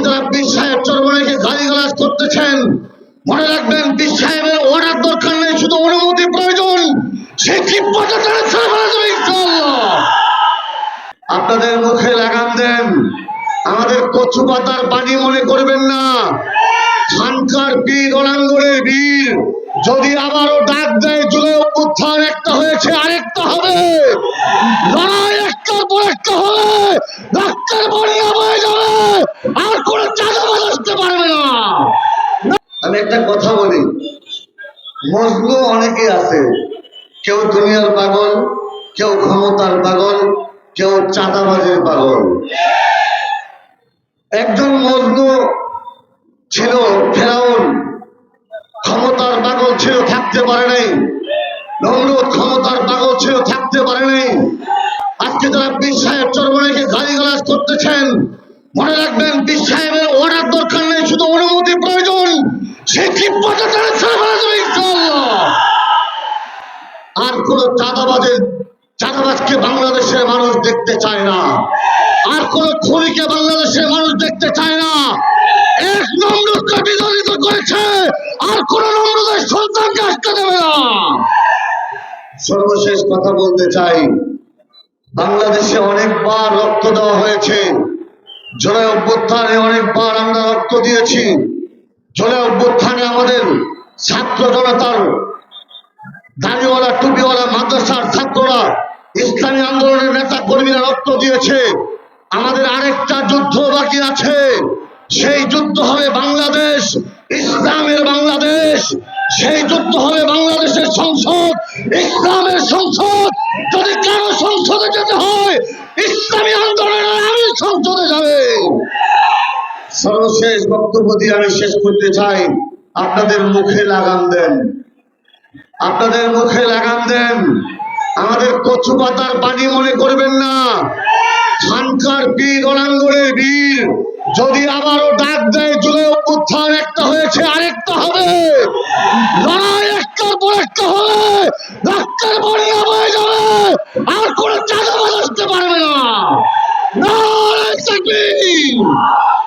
যারা পীর সাহেব করতেছেন। মনে রাখবেন পীর সাহেবের দরকার নেই, শুধু অনুমতি প্রয়োজন। আপনাদের মুখে লাগাম দেন। আমাদের কচু পাতার পানি মনে করবেন না। খানকার বীর রণাঙ্গনের বীর, যদি আবারও ডাক দেয় যুগে উত্থান একটা হয়েছে, আরেকটা হবে। লড়াই একটার পর একটা হবে। ডাক্তার বন্যা বয়ে যাবে আর কোনো চাঁদাবাজ আসতে পারবে না আমি একটা কথা বলি। মজনু অনেকে আছে, কেউ দুনিয়ার পাগল, কেউ ক্ষমতার পাগল, কেউ চাঁদাবাজের পাগল। একজন মজনু ছিল ফেরাউন, ক্ষমতার পাগল ছিল, থাকতে পারে নাই। নমরুদ ক্ষমতার পাগল ছিল, থাকতে পারে নাই। আজকে যারা পীর সাহেব চরমনাইকে গালিগালাজ করতেছেন, মনে রাখবেন পীর সাহেবের অর্ডার দরকার নেই শুধু অনুমতি প্রয়োজন আর কোন চাঁদাবাজের চাঁদাবাজকে বাংলাদেশের মানুষ দেখতে চায় না। আর কোন খুনিকে বাংলাদেশের মানুষ দেখতে চায় না। এক নম্রকে বিতাড়িত করেছে, আর কোন নম্রদের সন্তানকে আসতে দেবে না। সর্বশেষ কথা বলতে চাই, বাংলাদেশে অনেকবার রক্ত দেওয়া হয়েছে। জোড়ায় অভ্যুত্থানে অনেকবার আমরা রক্ত দিয়েছি। জোড়ায় অভ্যুত্থানে আমাদের ছাত্র জনতার, দাড়িওয়ালা, টুপিওয়ালা, মাদ্রাসার ছাত্ররা ইসলামী আন্দোলনের নেতা কর্মীরা রক্ত দিয়েছে। আমাদের আরেকটা যুদ্ধ বাকি আছে। সেই যুদ্ধ হবে বাংলাদেশ, ইসলামের বাংলাদেশ। সেই যুদ্ধ হবে বাংলাদেশের সংসদ, ইসলামের সংসদ। যদি সর্বশেষ বক্তব্য দিয়ে আমি শেষ করতে চাই। আপনাদের মুখে লাগান দেন। আপনাদের মুখে লাগান দেন। আমাদের কচু পাতার পানি মনে করবেন না। খানকার বীর রণাঙ্গনের বীর। যদি আবারও ডাক দেয় যুগে উত্থান একটা হয়েছে, আরেকটা হবে। লড়াই একটার পর একটা হবে। রক্তের বন্যা বয়ে যাবে। আর কোনো চাঁদাবাজ আসতে পারবে না। তাকবীর